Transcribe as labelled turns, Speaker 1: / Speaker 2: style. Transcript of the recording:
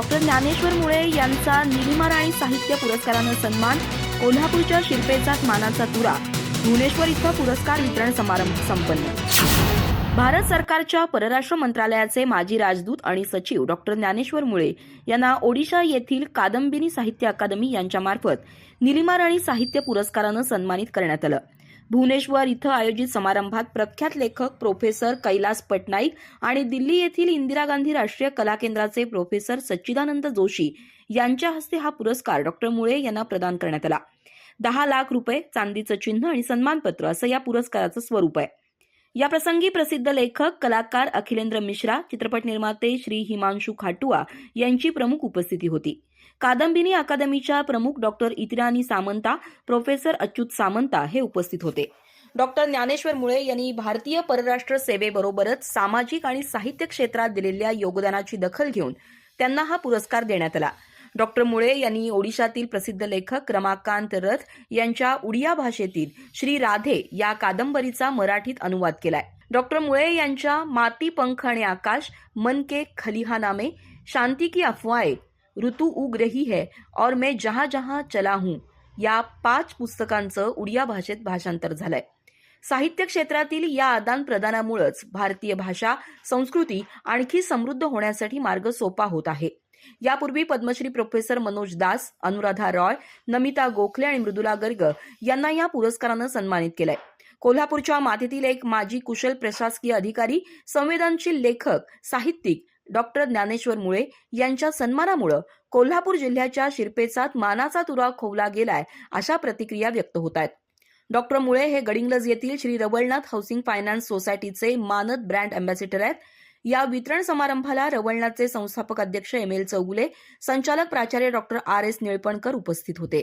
Speaker 1: Doctor Dnyaneshwar मुळे यांचा निलिमा राणी साहित्य पुरस्कारानं सन्मान कोल्हापूरच्या शिल्पेचा मानाचा तुरा भुवनेश्वर इथं पुरस्कार वितरण समारंभ संपन्न. भारत सरकारच्या परराष्ट्र मंत्रालयाचे माजी राजदूत आणि सचिव डॉक्टर ज्ञानेश्वर मुळे यांना ओडिशा येथील कादंबिनी साहित्य अकादमी यांच्यामार्फत निलिमा राणी साहित्य पुरस्कारानं सन्मानित करण्यात आलं. भुवनेश्वर इथं आयोजित समारंभात प्रख्यात लेखक प्रोफेसर कैलास पटनाईक आणि दिल्ली येथील इंदिरा गांधी राष्ट्रीय कला केंद्राचे प्रोफेसर सच्चिदानंद जोशी यांच्या हस्ते हा पुरस्कार डॉक्टर मुळे यांना प्रदान करण्यात आला. दहा लाख रुपये चांदीचं चिन्ह आणि सन्मानपत्र असं या पुरस्काराचं स्वरूप आहे. या प्रसंगी प्रसिद्ध लेखक कलाकार अखिलेंद्र मिश्रा चित्रपट निर्माते श्री हिमांशू खाटुआ यांची प्रमुख उपस्थिती होती. कादंबिनी अकादमीच्या प्रमुख डॉक्टर इतिराणी सामंता प्रोफेसर अच्युत सामंता हे उपस्थित होते. डॉक्टर ज्ञानेश्वर मुळे यांनी भारतीय परराष्ट्र सेवेबरोबरच सामाजिक आणि साहित्य क्षेत्रात दिलेल्या योगदानाची दखल घेऊन त्यांना हा पुरस्कार देण्यात आला. डॉक्टर मुळे यांनी ओडिशातील प्रसिद्ध लेखक रमाकांत रथ यांच्या उडिया भाषेतील श्री राधे या कादंबरीचा मराठीत अनुवाद केलाय. डॉक्टर मुळे यांच्या माती पंख आणि आकाश मन के खलिहानामे शांती की अफवाए ऋतू उग रही है और मैं जहां जहां चला हूं या पाच पुस्तकांचं उडिया भाषेत भाषांतर झालंय. साहित्य क्षेत्रातील या आदान प्रदानामुळेच भारतीय भाषा संस्कृती आणखी समृद्ध होण्यासाठी मार्ग सोपा होत आहे. यापूर्वी पद्मश्री प्रोफेसर मनोज दास अनुराधा रॉय नमिता गोखले आणि मृदुला गर्ग यांना या पुरस्कारानं सन्मानित केलंय. कोल्हापूरच्या मातीतील एक माजी कुशल प्रशासकीय अधिकारी संवेदनशील लेखक साहित्यिक डॉक्टर ज्ञानेश्वर मुळे यांच्या सन्मानामुळे कोल्हापूर जिल्ह्याच्या शिरपेचात मानाचा तुरा खोवला गेलाय अशा प्रतिक्रिया व्यक्त होत आहेत. डॉक्टर मुळे हे गडिंग्लज येथील श्री रवळनाथ हाऊसिंग फायनान्स सोसायटीचे मानद ब्रँड अँबॅसिडर आहेत. या वितरण समारंभाला रवळनाथचे संस्थापक अध्यक्ष एम एल चौगुले संचालक प्राचार्य डॉक्टर आर एस निळपणकर उपस्थित होते.